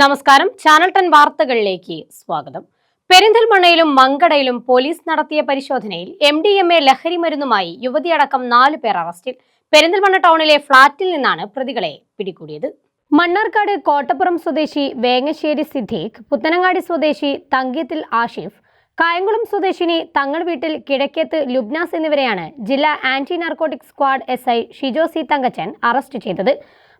നമസ്കാരം. Channel ten വാർത്തകളിലേക്ക് സ്വാഗതം. പെരിന്തൽമണ്ണയിലും മങ്കടയിലും പോലീസ് നടത്തിയ പരിശോധനയിൽ എം ഡി എം എ ലഹരി മരുന്നുമായി യുവതിയടക്കം നാലു പേർ അറസ്റ്റിൽ. പെരിന്തൽമണ്ണ ടൗണിലെ ഫ്ളാറ്റിൽ നിന്നാണ് പ്രതികളെ പിടികൂടിയത്. മണ്ണാർക്കാട് കോട്ടപ്പുറം സ്വദേശി വേങ്ങശ്ശേരി സിദ്ദീഖ് പുത്തനങ്ങാടി സ്വദേശി തങ്കിയത്തിൽ ആഷിഫ് കായംകുളം സ്വദേശിനി തങ്ങൾ വീട്ടിൽ കിഴക്കേത്ത് ലുബ്നാസ് എന്നിവരെയാണ് ജില്ലാ anti narcotic squad S I Shijo C Thankachan arrest ചെയ്തത്.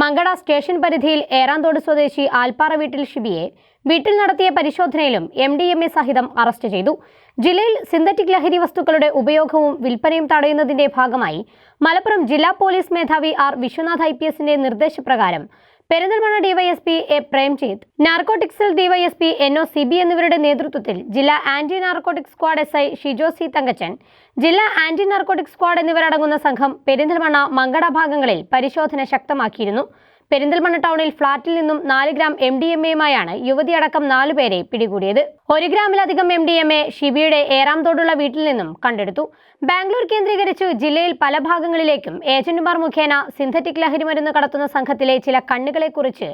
മങ്കട സ്റ്റേഷൻ പരിധിയിൽ ഏറാന്തോട് സ്വദേശി ആൽപ്പാറ വീട്ടിൽ ഷിബിയെ വീട്ടിൽ നടത്തിയ പരിശോധനയിലും എം ഡി എം എ സഹിതം അറസ്റ്റ് ചെയ്തു. ജില്ലയിൽ സിന്തറ്റിക് ലഹരി വസ്തുക്കളുടെ ഉപയോഗവും വിൽപ്പനയും തടയുന്നതിന്റെ ഭാഗമായി മലപ്പുറം ജില്ലാ പോലീസ് മേധാവി ആർ വിശ്വനാഥ് ഐ പി എസിന്റെ നിർദ്ദേശപ്രകാരം Perinthalmanna DYSP A Premjith നാർക്കോട്ടിക്സിൽ DYSP N O C B എന്നിവരുടെ നേതൃത്വത്തിൽ ജില്ലാ anti narcotic squad S I Shijo C Thankachan ജില്ലാ ആന്റി നാർക്കോട്ടിക് സ്ക്വാഡ് എന്നിവരടങ്ങുന്ന സംഘം പെരിന്തൽമണ്ണ മങ്കട ഭാഗങ്ങളിൽ പരിശോധന ശക്തമാക്കിയിരുന്നു. പെരിന്തൽമണ്ണ ടൗണിൽ ഫ്ളാറ്റിൽ നിന്നും നാല് ഗ്രാം എം ഡി എം എയുമായാണ് യുവതിയടക്കം നാലുപേരെ പിടികൂടിയത്. ഒരു ഗ്രാമിലധികം എം ഡി എം എ ഷിബിയുടെ ഏറാംതോടുള്ള വീട്ടിൽ നിന്നും കണ്ടെടുത്തു. ബാംഗ്ലൂർ കേന്ദ്രീകരിച്ചു ജില്ലയിൽ പല ഭാഗങ്ങളിലേക്കും ഏജന്റുമാർ മുഖേന സിന്തറ്റിക് ലഹരി മരുന്ന് കടത്തുന്ന സംഘത്തിലെ ചില കണ്ണുകളെക്കുറിച്ച്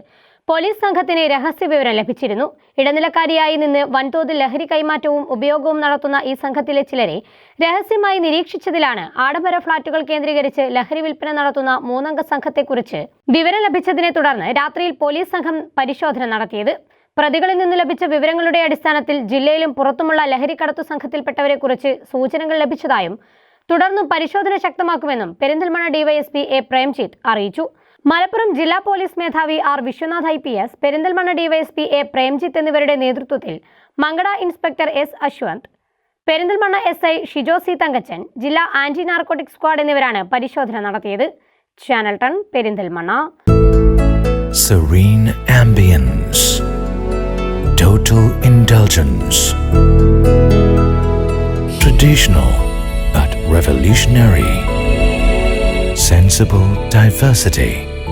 പോലീസ് സംഘത്തിന് രഹസ്യ വിവരം ലഭിച്ചിരുന്നു. ഇടനിലക്കാരിയായി നിന്ന് വൻതോതിൽ ലഹരി കൈമാറ്റവും ഉപയോഗവും നടത്തുന്ന ഈ സംഘത്തിലെ ചിലരെ രഹസ്യമായി നിരീക്ഷിച്ചതിലാണ് ആഡംബര ഫ്ളാറ്റുകൾ കേന്ദ്രീകരിച്ച് ലഹരി വിൽപ്പന നടത്തുന്ന മൂന്നംഗ സംഘത്തെക്കുറിച്ച് വിവരം ലഭിച്ചതിനെ തുടർന്ന് രാത്രിയിൽ പോലീസ് സംഘം പരിശോധന നടത്തിയത്. പ്രതികളിൽ നിന്ന് ലഭിച്ച വിവരങ്ങളുടെ അടിസ്ഥാനത്തിൽ ജില്ലയിലും പുറത്തുമുള്ള ലഹരി കടത്തു സംഘത്തിൽപ്പെട്ടവരെക്കുറിച്ച് സൂചനകൾ ലഭിച്ചതായും തുടർന്നും പരിശോധന ശക്തമാക്കുമെന്നും പെരിന്തൽമണ്ണ ഡിവൈഎസ്പി എ പ്രേംജിത്ത് അറിയിച്ചു. മലപ്പുറം ജില്ലാ പോലീസ് മേധാവി R Vishwanath I P S Perinthalmanna DYSP A Premjith എന്നിവരുടെ നേതൃത്വത്തിൽ Mankada inspector S Ashwanth Perinthalmanna S I Shijo C Thankachan ജില്ലാ ആന്റി നാർക്കോട്ടിക് സ്ക്വാഡ് എന്നിവരാണ് പരിശോധന നടത്തിയത് channel ton Perinthalmanna. Total indulgence. Traditional but revolutionary. Sensible diversity.